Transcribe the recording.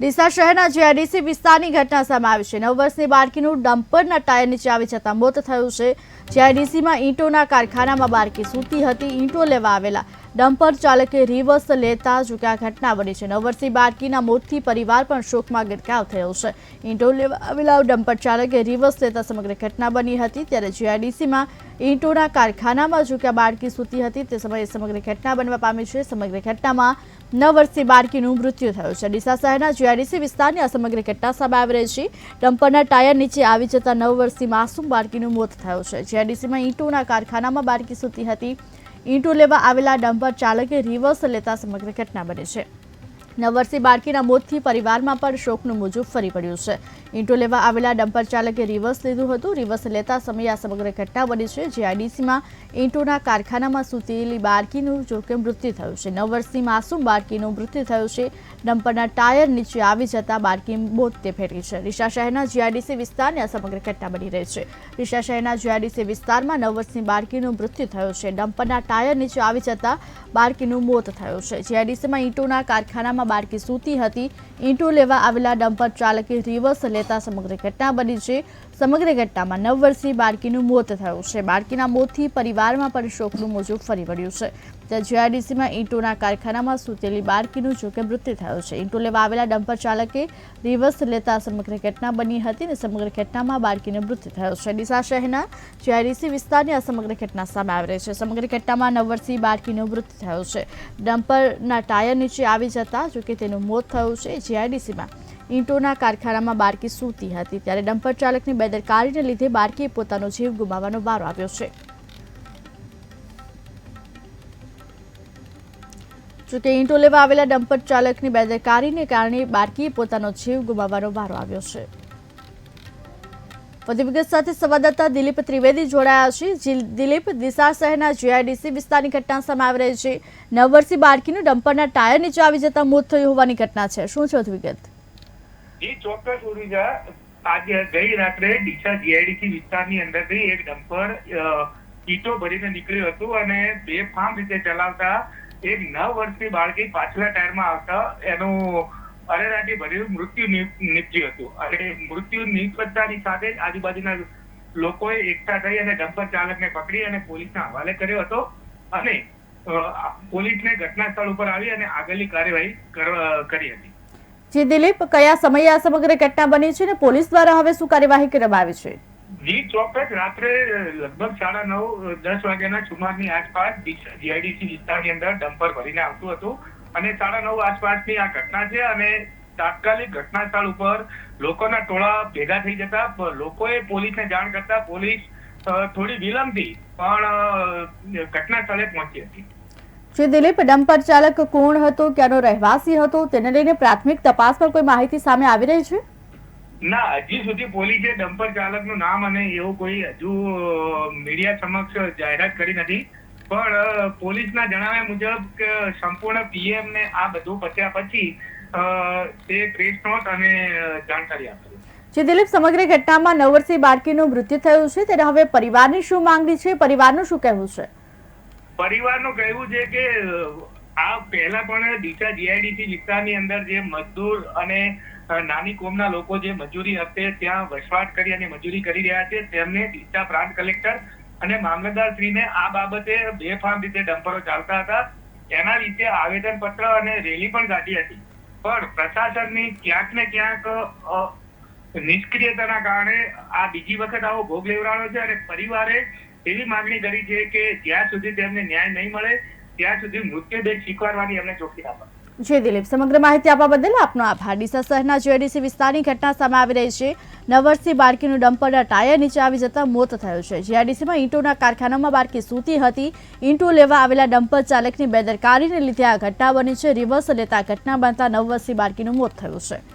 ડીસા શહેરના જીઆઈડીસી વિસ્તારની ઘટના સામે આવી છે. નવ વર્ષની બાળકીનું ડમ્પરના ટાયર નીચે આવી જતાં મોત થયું છે. જીઆઈડીસીમાં ઈંટોના કારખાનામાં બાળકી સૂતી હતી. ઈંટો લેવા આવેલા ડમ્પર ચાલકે રિવર્સ લેતા જો કે આ ઘટના બની છે. નવ વર્ષની બાળકીના મોતથી પરિવાર પણ શોકમાં ગરકાવ થયો છે. ઈંટો આવેલા ડમ્પર ચાલકે રિવર્સ લેતા સમગ્ર ઘટના બની હતી. ત્યારે જીઆઈડીસીમાં ઈંટોના કારખાનામાં જો કે બાળકી સૂતી હતી, તે સમયે સમગ્ર ઘટના બનવા પામી છે. સમગ્ર ઘટનામાં નવ વર્ષની બાળકીનું મૃત્યુ થયું છે. ડીસા શહેરના જીઆઈડીસી વિસ્તારની આ સમગ્ર ઘટના સામે આવી રહી છે. ડમ્પરના ટાયર નીચે આવી જતા નવ વર્ષની માસૂમ બાળકીનું મોત થયું છે. જીઆઈડીસીમાં ઈંટોના કારખાનામાં બાળકી સૂતી હતી. ઈંટો લેવા આવેલા ડમ્પર ચાલકે રિવર્સ લેતા સમગ્ર ઘટના બની છે. નવ બાળકીના મોતથી પરિવારમાં પણ શોકનું મોજું ફરી પડ્યું છે. ઈંટો લેવા આવેલા ડમ્પર ચાલકે રિવર્સ લીધું હતું. રિવર્સ લેતા સમયે આ સમગ્ર ઘટના બની છે. જીઆઈડીસીમાં ઈંટોના કારખાનામાં સૂતેલી બાળકીનું જોકે મૃત્યુ થયું છે. નવ વર્ષની માસૂમ બાળકીનું મૃત્યુ થયું છે. ડમ્પરના ટાયર નીચે આવી જતા બાળકી મોતે ફેરી છે. રીષા શહેરના જીઆઈડીસી વિસ્તારની આ સમગ્ર ઘટના બની રહી છે. રીષા શહેરના જીઆઈડીસી વિસ્તારમાં નવ વર્ષની બાળકીનું મૃત્યુ થયું છે. ડમ્પરના ટાયર નીચે આવી જતા બાળકીનું મોત થયું છે. જીઆઈડીસીમાં ઈંટોના કારખાનામાં બાળકી સૂતી હતી. ઈંટો લેવા આવેલા ડમ્પર ચાલકે રિવર્સ લેતા સમગ્ર ઘટના બની છે. સમગ્ર ઘટનામાં નવ વર્ષની બાળકીનું મોત થયું છે. બાળકીના મોતથી પરિવારમાં પણ શોકનું મોજું ફરી વળ્યું છે. ત્યાં જીઆઈડીસીમાં ઈંટોના કારખાનામાં સૂતેલી બાળકીનું જોકે મૃત્યુ થયું છે. ઈંટો લેવા આવેલા ડમ્પર ચાલકે રિવર્સ લેતા સમગ્ર ઘટના બની હતી અને સમગ્ર ઘટનામાં બાળકીનું મૃત્યુ થયું છે. ડીસા શહેરના જીઆઈડીસી વિસ્તારની આ સમગ્ર ઘટના સામે આવી રહી છે. સમગ્ર ઘટનામાં નવ વર્ષની બાળકીનું મૃત્યુ થયું છે. ડમ્પરના ટાયર નીચે આવી જતા જોકે તેનું મોત થયું છે. જીઆઈડીસીમાં ઈંટોના કારખાનામાં બાળકી સૂતી હતી ત્યારે ડમ્પર ચાલકની બેદરકારીને લીધે બાળકીએ પોતાનો જીવ ગુમાવવાનો વારો આવ્યો છે. જોકે ઈંટો લેવા આવેલા ડમ્પર ચાલકની બેદરકારીને કારણે બાળકીએ પોતાનો જીવ ગુમાવવાનો વારો આવ્યો છે. વધુ વિગત સાથે સંવાદદાતા દિલીપ ત્રિવેદી જોડાયા છે. દિલીપ દિશા શહેરના જીઆઈડીસી વિસ્તારની ઘટના સામે આવી રહી છે. નવ વર્ષી બાળકીનું ડમ્પરના ટાયર નીચે આવી જતા મોત થયું હોવાની ઘટના છે. શું છે વધુ વિગત? ચોક્કસ ઊર્જા આજે ગઈ રાત્રે ડીસા જીઆઈડીસી વિસ્તારની અંદરથી એક ડમ્પર ઈટો ભરીને નીકળ્યું હતું અને બેફામ રીતે ચલાવતા એક નવ વર્ષની બાળકી પાછલા ટાયરમાં આવતા એનું અરેરાટી ભર્યું, મૃત્યુ નીપજ્યું હતું. અને મૃત્યુ નીપજતાની સાથે જ આજુબાજુના લોકોએ એકઠા થઈ અને ડમ્પર ચાલકને પકડી અને પોલીસના હવાલે કર્યો હતો. અને પોલીસને ઘટના સ્થળ ઉપર આવી અને આગળની કાર્યવાહી કરી હતી. જી દિલીપ, કયા સમયે આ સમગ્ર ઘટના બની છે અને પોલીસ દ્વારા હવે શું કાર્યવાહી કરવામાં આવી છે? જી ચોક્કસ રાત્રે લગભગ સાડા નવ દસ વાગ્યાના સુમારની આસપાસ જીઆઈડીસી વિસ્તારની અંદર ડમ્પર ભરીને આવતું હતું અને સાડા નવ આસપાસની આ ઘટના છે અને તાત્કાલિક ઘટના સ્થળ ઉપર લોકોના ટોળા ભેગા થઈ જતા. લોકોએ પોલીસને જાણ કરતા પોલીસ થોડી વિલંબથી પણ ઘટના સ્થળે પહોંચી હતી. શ્રી દિલીપ ડમ્પર ચાલક કોણ હતો, ક્યાંનો રહેવાસી હતો, તેને લઈને પ્રાથમિક તપાસમાં કોઈ માહિતી સામે આવી રહી છે? ના હજી સુધી પોલીસે ડમ્પર ચાલકનું નામ અને એવું કોઈ હજુ મીડિયા સમક્ષ જાહેરાત કરી નથી. પણ પોલીસના જણાવ્યા મુજબ કે સંપૂર્ણ પીએમ ને આ બધું પત્યા પછી તે પ્રેસ નોટ અને જાણકારી આપશે જે દિલીપ સમગ્ર ઘટનામાં નવ વર્ષીય બાળકીનું મૃત્યુ થયું છે ત્યારે હવે પરિવારની શું માંગણી છે? પરિવારનું શું કહેવું છે? પરિવારનું કહેવું છે કે આ પહેલા પણ ડીસા જીઆઈડીસી વિસ્તારની અંદર જે મજદૂર અને નાની કોમના લોકો જે મજૂરી હશે, ત્યાં વસવાટ કરી અને મજૂરી કરી રહ્યા છે, તેમને ડીસા પ્રાંત કલેક્ટર અને મામલતદારશ્રીને આ બાબતે બેફામ રીતે ડમ્પરો ચાલતા હતા. એના વિશે આવેદન પત્ર અને રેલી પણ કાઢી હતી. પણ પ્રશાસનની ક્યાંક ને ક્યાંક નિષ્ક્રિયતાના કારણે આ બીજી વખત આવો ભોગ લેવડાવ્યો છે અને પરિવારે એવી માંગણી કરી છે કે જ્યાં સુધી તેમને ન્યાય નહીં મળે ત્યાં સુધી મૃત્યુદંડ સ્વીકારવાની એમને ચોખી આપે. જે દિલીપ, સમગ્ર માહિતી આપવા બદલ આપનો આભાર. ડીસા શહેરના જીઆઈડીસી વિસ્તારની ઘટના સામે આવી રહી છે. નવ વર્ષથી બાળકીનું ડમ્પરના ટાયર નીચે આવી જતા મોત થયું છે. જીઆઈડીસીમાં ઈંટોના કારખાનામાં બાળકી સૂતી હતી. ઈંટો લેવા આવેલા ડમ્પર ચાલકની બેદરકારીને લીધે આ ઘટના બની છે. રિવર્સ લેતા ઘટના બનતા નવ વર્ષથી બાળકીનું મોત થયું છે.